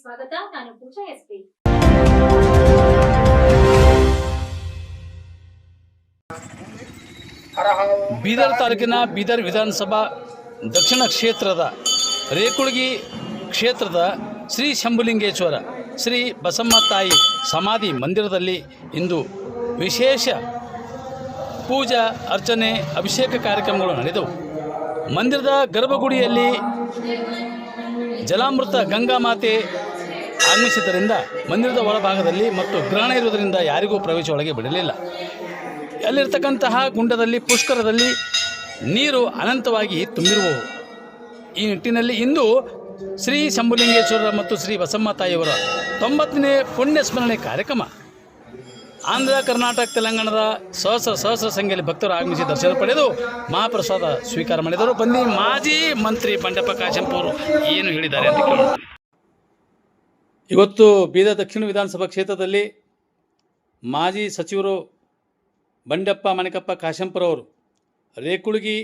ಸ್ವಾಗತ. ನಾನು ಪೂಜಾ ಎಸ್ಪಿ. ಬೀದರ್ ತಾಲೂಕಿನ ಬೀದರ್ ವಿಧಾನಸಭಾ ದಕ್ಷಿಣ ಕ್ಷೇತ್ರದ ರೇಕುಳಗಿ ಕ್ಷೇತ್ರದ ಶ್ರೀ ಶಂಭುಲಿಂಗೇಶ್ವರ, ಶ್ರೀ ಬಸಮ್ಮ ತಾಯಿ ಸಮಾಧಿ ಮಂದಿರದಲ್ಲಿ ಇಂದು ವಿಶೇಷ ಪೂಜಾ, ಅರ್ಚನೆ, ಅಭಿಷೇಕ ಕಾರ್ಯಕ್ರಮಗಳು ನಡೆದವು. ಮಂದಿರದ ಗರ್ಭಗುಡಿಯಲ್ಲಿ ಜಲಾಮೃತ ಗಂಗಾ ಮಾತೆ ಆಗಮಿಸಿದ್ದರಿಂದ ಮಂದಿರದ ಒಳಭಾಗದಲ್ಲಿ ಮತ್ತು ಗ್ರಹಣ ಇರುವುದರಿಂದ ಯಾರಿಗೂ ಪ್ರವೇಶ ಒಳಗೆ ಬಿಡಲಿಲ್ಲ. ಅಲ್ಲಿರ್ತಕ್ಕಂತಹ ಗುಂಡದಲ್ಲಿ, ಪುಷ್ಕರದಲ್ಲಿ ನೀರು ಅನಂತವಾಗಿ ತುಂಬಿರುವವು. ಈ ನಿಟ್ಟಿನಲ್ಲಿ ಇಂದು ಶ್ರೀ ಶಂಭುಲಿಂಗೇಶ್ವರ ಮತ್ತು ಶ್ರೀ ಬಸಮ್ಮ ತಾಯಿಯವರ ತೊಂಬತ್ತನೇ ಪುಣ್ಯ ಸ್ಮರಣೆ ಕಾರ್ಯಕ್ರಮ. ಆಂಧ್ರ, ಕರ್ನಾಟಕ, ತೆಲಂಗಾಣದ ಸಹಸ್ರ ಸಹಸ್ರ ಸಂಖ್ಯೆಯಲ್ಲಿ ಭಕ್ತರು ಆಗಮಿಸಿ ದರ್ಶನ ಪಡೆದು ಮಹಾಪ್ರಸಾದ ಸ್ವೀಕಾರ ಮಾಡಿದರು. ಬನ್ನಿ ಮಾಜಿ ಮಂತ್ರಿ ಬಂಡೆಪ್ಪ ಕಾಶೆಂಪೂರು ಏನು ಹೇಳಿದ್ದಾರೆ ಅಂತ ಕೇಳೋಣ. ಇವತ್ತು ಬೀದರ್ ದಕ್ಷಿಣ ವಿಧಾನಸಭಾ ಕ್ಷೇತ್ರದಲ್ಲಿ ಮಾಜಿ ಸಚಿವರು ಬಂಡೆಪ್ಪ, ಮಣಿಕಪ್ಪ ಕಾಶೆಂಪುರವರು ರೇಕುಳುಗಿ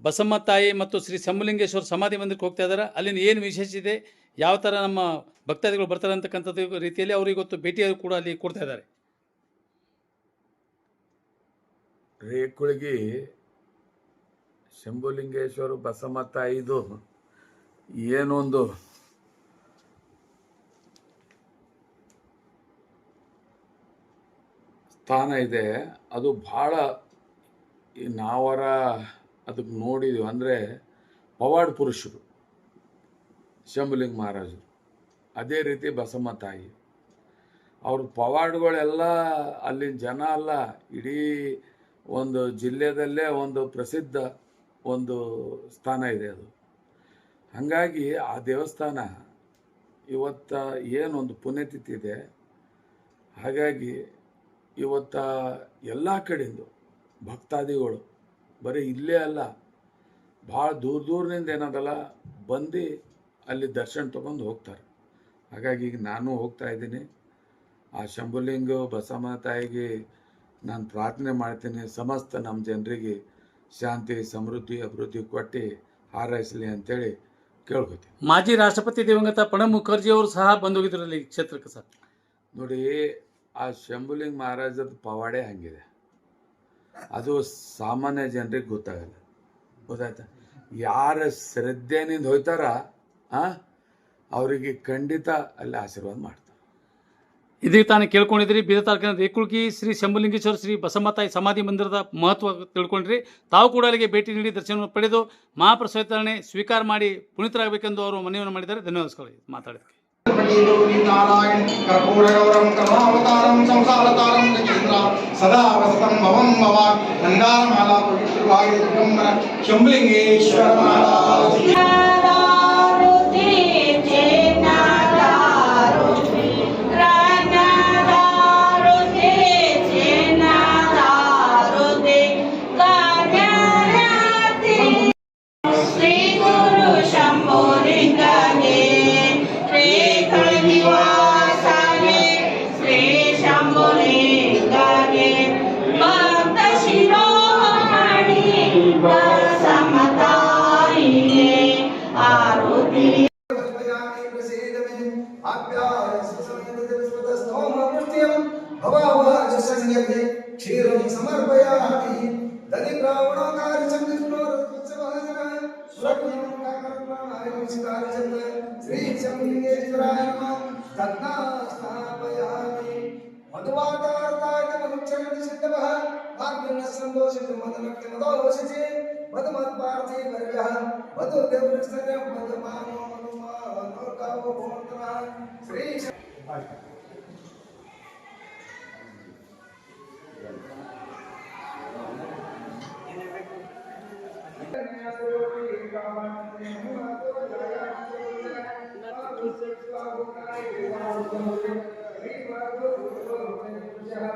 ಬಸಮ್ಮ ತಾಯಿ ಮತ್ತು ಶ್ರೀ ಸಮಲಿಂಗೇಶ್ವರ ಸಮಾಧಿ ಮಂದಿರಕ್ಕೆ ಹೋಗ್ತಾ ಇದ್ದಾರೆ. ಅಲ್ಲಿನ ಏನು ವಿಶೇಷ ಇದೆ? ಯಾವ ಥರ ನಮ್ಮ ಭಕ್ತಾದಿಗಳು ಬರ್ತಾರೆ ಅಂತಕ್ಕಂಥದ್ದು ರೀತಿಯಲ್ಲಿ ಅವರು ಇವತ್ತು ಭೇಟಿ ಕೂಡ ಅಲ್ಲಿ ಕೊಡ್ತಾ ಇದ್ದಾರೆ. ರೇಕುಳಗಿ ಶಂಭುಲಿಂಗೇಶ್ವರ ಬಸಮ್ಮ ತಾಯಿದು ಏನೊಂದು ಸ್ಥಾನ ಇದೆ. ಅದು ಭಾಳ ನಾವರ ಅದಕ್ಕೆ ನೋಡಿದ್ವಿ. ಅಂದರೆ ಪವಾಡ್ ಪುರುಷರು, ಶಂಭುಲಿಂಗ ಮಹಾರಾಜರು. ಅದೇ ರೀತಿ ಬಸಮ್ಮ ತಾಯಿ ಅವ್ರ ಪವಾಡ್ಗಳೆಲ್ಲ ಅಲ್ಲಿನ ಜನ ಅಲ್ಲ, ಇಡೀ ಒಂದು ಜಿಲ್ಲೆದಲ್ಲೇ ಒಂದು ಪ್ರಸಿದ್ಧ ಒಂದು ಸ್ಥಾನ ಇದೆ ಅದು. ಹಾಗಾಗಿ ಆ ದೇವಸ್ಥಾನ ಇವತ್ತ ಏನೊಂದು ಪುಣ್ಯತಿಥಿ ಇದೆ. ಹಾಗಾಗಿ ಇವತ್ತ ಎಲ್ಲ ಕಡೆಯಿಂದ ಭಕ್ತಾದಿಗಳು ಬರೀ ಇಲ್ಲೇ ಅಲ್ಲ, ಭಾಳ ದೂರ ದೂರದಿಂದ ಏನದಲ್ಲ ಬಂದು ಅಲ್ಲಿ ದರ್ಶನ ತಗೊಂಡು ಹೋಗ್ತಾರೆ. ಹಾಗಾಗಿ ಈಗ ನಾನು ಹೋಗ್ತಾ ಇದ್ದೀನಿ. ಆ ಶಂಭುಲಿಂಗ ಬಸಮ್ಮ ತಾಯಿಗೆ ನಾನು ಪ್ರಾರ್ಥನೆ ಮಾಡ್ತೀನಿ ಸಮಸ್ತ ನಮ್ಮ ಜನರಿಗೆ ಶಾಂತಿ ಸಮೃದ್ಧಿ ಅಭಿವೃದ್ಧಿ ಕೊಟ್ಟು ಹಾರೈಸಲಿ ಅಂತೇಳಿ ಕೇಳ್ಕೊತೀನಿ. ಮಾಜಿ ರಾಷ್ಟ್ರಪತಿ ದಿವಂಗತ ಪ್ರಣಬ್ ಮುಖರ್ಜಿ ಅವರು ಸಹ ಬಂದು ಹೋಗಿದ್ರು ಅಲ್ಲಿ ಕ್ಷೇತ್ರಕ್ಕೆ ಸರ್. ನೋಡಿ ಆ ಶಂಭುಲಿಂಗ್ ಮಹಾರಾಜದ ಪವಾಡೆ ಹಂಗಿದೆ. ಅದು ಸಾಮಾನ್ಯ ಜನರಿಗೆ ಗೊತ್ತಾಗಲ್ಲ. ಗೊತ್ತಾಯ್ತಾ? ಯಾರ ಶ್ರದ್ಧೆನಿಂದ ಹೋಯ್ತಾರ ಆ? ಅವರಿಗೆ ಖಂಡಿತ ಅಲ್ಲಿ ಆಶೀರ್ವಾದ ಮಾಡ್ತಾರೆ. ಇದೀಗ ತಾನೇ ಕೇಳ್ಕೊಂಡಿದ್ರಿ ಬೀದರ್ ತಾಲೂಕಿನ ರೇಕುಳ್ಗಿ ಶ್ರೀ ಶಂಭುಲಿಂಗೇಶ್ವರ ಶ್ರೀ ಬಸಮ್ಮ ತಾಯಿ ಸಮಾಧಿ ಮಂದಿರದ ಮಹತ್ವ ತಿಳ್ಕೊಂಡ್ರಿ ತಾವು ಕೂಡ ಅಲ್ಲಿಗೆ ಭೇಟಿ ನೀಡಿ ದರ್ಶನ ಪಡೆದು ಮಹಾಪ್ರಸಾದನೆ ಸ್ವೀಕಾರ ಮಾಡಿ ಪುನೀತರಾಗಬೇಕೆಂದು ಅವರು ಮನವಿಯನ್ನು ಮಾಡಿದ್ದಾರೆ ಧನ್ಯವಾದಗಳು ಮಾತಾಡಿದ್ದಕ್ಕೆ नारायण कर्पूरगौरं कर्मावतारं संसारतारं गजेन्द्र सदा वसतं भवं भव गङ्गारमाला पवित्रभागे दिगम्बर शम्भुलिङ्गेश्वर महाराज నమస్కారం శ్రీ చంద్రేశ్వరాయ తన్నా స్థాపయామి మధువాతార్థాయ మహుచ్చరణ సిద్ధవ వాగ్న సంతోషిత మదనక్తి మదోషిచి మధుమత్పార్థి వర్య Madhu దేవృస్తనే మధుమానో మధుమానో కావో Shri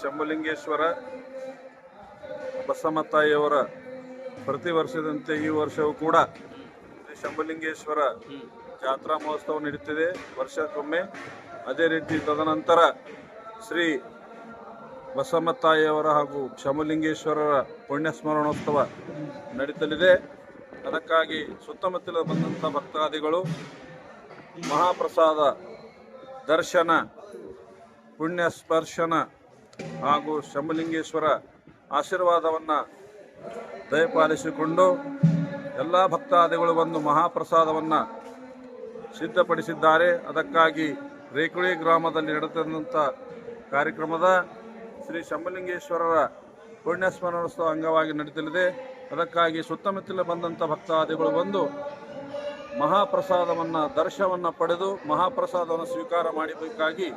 Shambhalingeshwara Basamatayavara Shambhalingeshwara ಪ್ರತಿ ವರ್ಷದಂತೆ ಈ ವರ್ಷವೂ ಕೂಡ ಶ್ರೀ ಶಂಭುಲಿಂಗೇಶ್ವರ ಜಾತ್ರಾ ಮಹೋತ್ಸವ ನಡೀತಿದೆ ವರ್ಷಕ್ಕೊಮ್ಮೆ. ಅದೇ ರೀತಿ ತದನಂತರ ಶ್ರೀ ಬಸಮ್ಮತ್ತಾಯಿಯವರ ಹಾಗೂ ಶಮಲಿಂಗೇಶ್ವರರ ಪುಣ್ಯ ಸ್ಮರಣೋತ್ಸವ ನಡೀತಲಿದೆ. ಅದಕ್ಕಾಗಿ ಸುತ್ತಮುತ್ತಲ ಬಂದಂಥ ಭಕ್ತಾದಿಗಳು ಮಹಾಪ್ರಸಾದ, ದರ್ಶನ ಪುಣ್ಯ ಸ್ಪರ್ಶನ ಹಾಗೂ ಶಂಭುಲಿಂಗೇಶ್ವರ ಆಶೀರ್ವಾದವನ್ನು ದಯಪಾಲಿಸಿಕೊಂಡು ಎಲ್ಲ ಭಕ್ತಾದಿಗಳು ಬಂದು ಮಹಾಪ್ರಸಾದವನ್ನು ಸಿದ್ಧಪಡಿಸಿದ್ದಾರೆ. ಅದಕ್ಕಾಗಿ ರೇಕುಳಿ ಗ್ರಾಮದಲ್ಲಿ ನಡೆದಂಥ ಕಾರ್ಯಕ್ರಮದ ಶ್ರೀ ಶಂಭಲಿಂಗೇಶ್ವರರ ಪುಣ್ಯಸ್ಮರಣೋತ್ಸವ ಅಂಗವಾಗಿ ನಡೀತಲಿದೆ. ಅದಕ್ಕಾಗಿ ಸುತ್ತಮುತ್ತಲ ಬಂದಂಥ ಭಕ್ತಾದಿಗಳು ಬಂದು ಮಹಾಪ್ರಸಾದವನ್ನು, ದರ್ಶನವನ್ನು ಪಡೆದು ಮಹಾಪ್ರಸಾದವನ್ನು ಸ್ವೀಕಾರ ಮಾಡಬೇಕಾಗಿ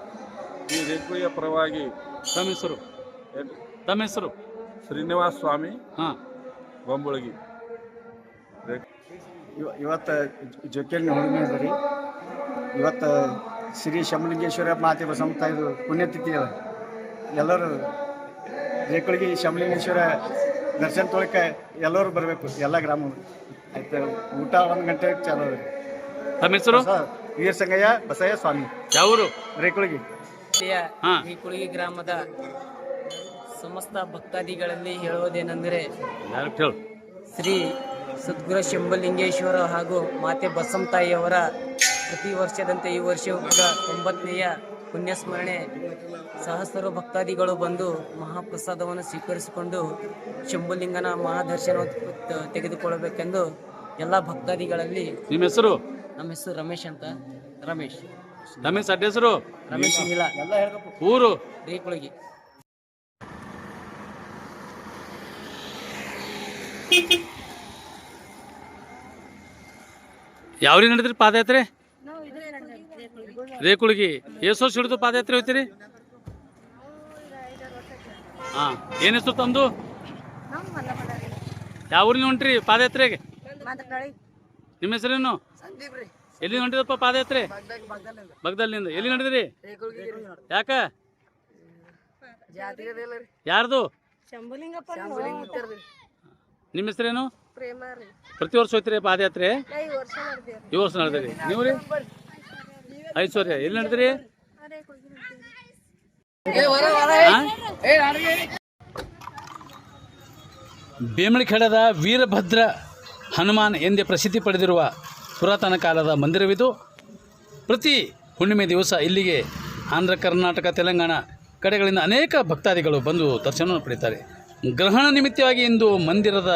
ಈ ರೇಕುಳಿಯ ಪರವಾಗಿ ತಮ್ಮ ಹೆಸರು ತಮ್ಮ ಹೆಸರು? ಶ್ರೀನಿವಾಸ ಸ್ವಾಮಿ ಹಾಂ. ಬೊಂಬುಳಗಿ. ಇವ- ಇವತ್ತು ಜೊಕ್ಕೇರಿನ ಹುಣ್ಣಿಮೆ ಅದ ರೀ ಇವತ್ತು ಶ್ರೀ ಶಮಲಿಂಗೇಶ್ವರ ಮಾತೆ ಸಂತ ಇದು ಪುಣ್ಯತಿಥಿ ಅದ. ಎಲ್ಲರೂ ರೇಕುಳಿಗೆ ಶಮಲಿಂಗೇಶ್ವರ ದರ್ಶನ ತೊಳಕ ಎಲ್ಲರೂ ಬರಬೇಕು ಎಲ್ಲ ಗ್ರಾಮ ಆಯ್ತು ಊಟ ಒಂದು ಗಂಟೆ ಚಾಲು ರೀ ತಮ್ಮ ಹೆಸರು? ಹೊಸ ವೀರ ಸಂಗಯ್ಯ ಬಸಯ್ಯ ಸ್ವಾಮಿ. ಯಾವೂರು? ರೇಕುಳಿಗೆ. ಹಾಂ. ಈ ಕುಳಿಗೆ ಗ್ರಾಮದ ಸಮಸ್ತ ಭಕ್ತಾದಿಗಳಲ್ಲಿ ಹೇಳುವುದೇನೆಂದರೆ ಶ್ರೀ ಸದ್ಗುರು ಶಂಭಲಿಂಗೇಶ್ವರ ಹಾಗೂ ಮಾತೆ ಬಸಂತಾಯಿಯವರ ಪ್ರತಿ ವರ್ಷದಂತೆ ಈ ವರ್ಷವೂ ಕೂಡ ಒಂಬತ್ತನೆಯ ಪುಣ್ಯಸ್ಮರಣೆ. ಸಹಸ್ರ ಭಕ್ತಾದಿಗಳು ಬಂದು ಮಹಾಪ್ರಸಾದವನ್ನು ಸ್ವೀಕರಿಸಿಕೊಂಡು ಶಂಭುಲಿಂಗನ ಮಹಾದರ್ಶನ ತೆಗೆದುಕೊಳ್ಳಬೇಕೆಂದು ಎಲ್ಲ ಭಕ್ತಾದಿಗಳಲ್ಲಿ ನಿಮ್ಮ ಹೆಸರು? ನಮ್ಮ ಹೆಸರು ರಮೇಶ್ ಅಂತ. ರಮೇಶ್. ರಮೇಶ್ ಅಡ್ಡ ಹೆಸರು? ರಮೇಶ್ ನೀಲ. ಊರು? ರೇಕುಳಗಿ ಯಾವ್ರಿ ನಡೆದ್ರಿ ಪಾದಯಾತ್ರೆ? ರೇಕುಳಿಗಿ ಎಷ್ಟು ವರ್ಷ ಹಿಡಿದು ಪಾದಯಾತ್ರೆ ಹೋಯ್ತೀರಿ? ಹಾ ಏನ್ ಹೆಸರು ತಂದು ಯಾವ ಊರಿನ ಹೊಂಟ್ರಿ ಪಾದಯಾತ್ರೆಗೆ? ನಿಮ್ಮ ಹೆಸರೇನು? ಎಲ್ಲಿ ಹೊಂಟಿದಪ್ಪ ಪಾದಯಾತ್ರೆ? ಬಗ್ದಲ್ಲಿಂದ. ಎಲ್ಲಿ ನಡೆದ್ರಿ ಯಾಕ? ಯಾರ್ದು? ನಿಮ್ಮ ಹೆಸರೇನು? ಪ್ರತಿ ವರ್ಷ ಹೋಯ್ತೀರಿ ಪಾದಯಾತ್ರೆ? ಈ ವರ್ಷ ನಡೆದ್ರಿ. ನೀವು ರೀ? ಐಶ್ವರ್ಯ. ಎಲ್ಲಿ ನಡೆದ್ರಿ? ಬೇಮಳಿಖೇಡದ ವೀರಭದ್ರ ಹನುಮಾನ್ ಎಂದೇ ಪ್ರಸಿದ್ಧಿ ಪಡೆದಿರುವ ಪುರಾತನ ಕಾಲದ ಮಂದಿರವಿದು. ಪ್ರತಿ ಹುಣ್ಣಿಮೆ ದಿವಸ ಇಲ್ಲಿಗೆ ಆಂಧ್ರ ಕರ್ನಾಟಕ ತೆಲಂಗಾಣ ಕಡೆಗಳಿಂದ ಅನೇಕ ಭಕ್ತಾದಿಗಳು ಬಂದು ದರ್ಶನವನ್ನು ಪಡೀತಾರೆ ಗ್ರಹಣ ನಿಮಿತ್ತವಾಗಿ ಇಂದು ಮಂದಿರದ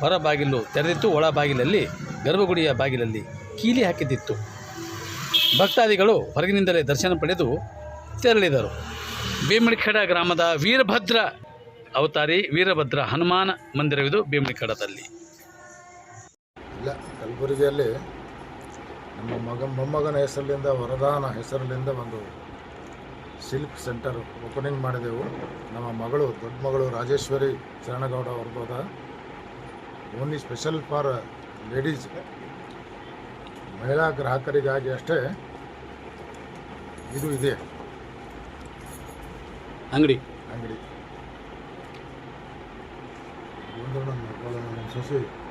ಹೊರ ಬಾಗಿಲು ತೆರೆದಿತ್ತು. ಒಳ ಬಾಗಿಲಲ್ಲಿ, ಗರ್ಭಗುಡಿಯ ಬಾಗಿಲಲ್ಲಿ ಕೀಲಿ ಹಾಕಿದ್ದಿತ್ತು. ಭಕ್ತಾದಿಗಳು ಹೊರಗಿನಿಂದಲೇ ದರ್ಶನ ಪಡೆದು ತೆರಳಿದರು. ಭೀಮಡಿಖೇಡ ಗ್ರಾಮದ ವೀರಭದ್ರ ಅವತಾರಿ, ವೀರಭದ್ರ ಹನುಮಾನ ಮಂದಿರವಿದು ಭೀಮಡಿಖೇಡದಲ್ಲಿ ಇಲ್ಲ, ಕಲಬುರಗಿಯಲ್ಲಿ ನಮ್ಮ ಮಗ, ಮೊಮ್ಮಗನ ಹೆಸರಿನಿಂದ ವರದಾನ ಹೆಸರಿನಿಂದ ಒಂದು ಸಿಲ್ಕ್ ಸೆಂಟರ್ ಓಪನಿಂಗ್ ಮಾಡಿದೆವು. ನಮ್ಮ ಮಗಳು ದೊಡ್ಡ ಮಗಳು ರಾಜೇಶ್ವರಿ ಚರಣಗೌಡ ಅವ್ರದ್ದು ಓನ್ಲಿ ಸ್ಪೆಷಲ್ ಫಾರ್ ಲೇಡೀಸ್. ಮಹಿಳಾ ಗ್ರಾಹಕರಿಗಾಗಿ ಅಷ್ಟೇ ಇದು ಇದೆ. ಅಂಗಡಿ. ಅಂಗಡಿ. ಒಂದು ನನ್ನ ಸೊಸೆ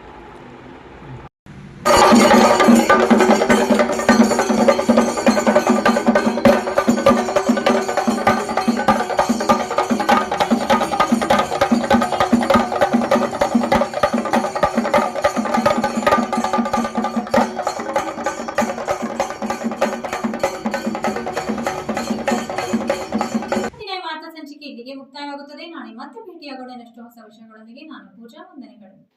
ಹೊಸ ವಿಷಯಗಳೊಂದಿಗೆ ನಾನು ಪೂಜಾ ವಂದನೆಗಳು.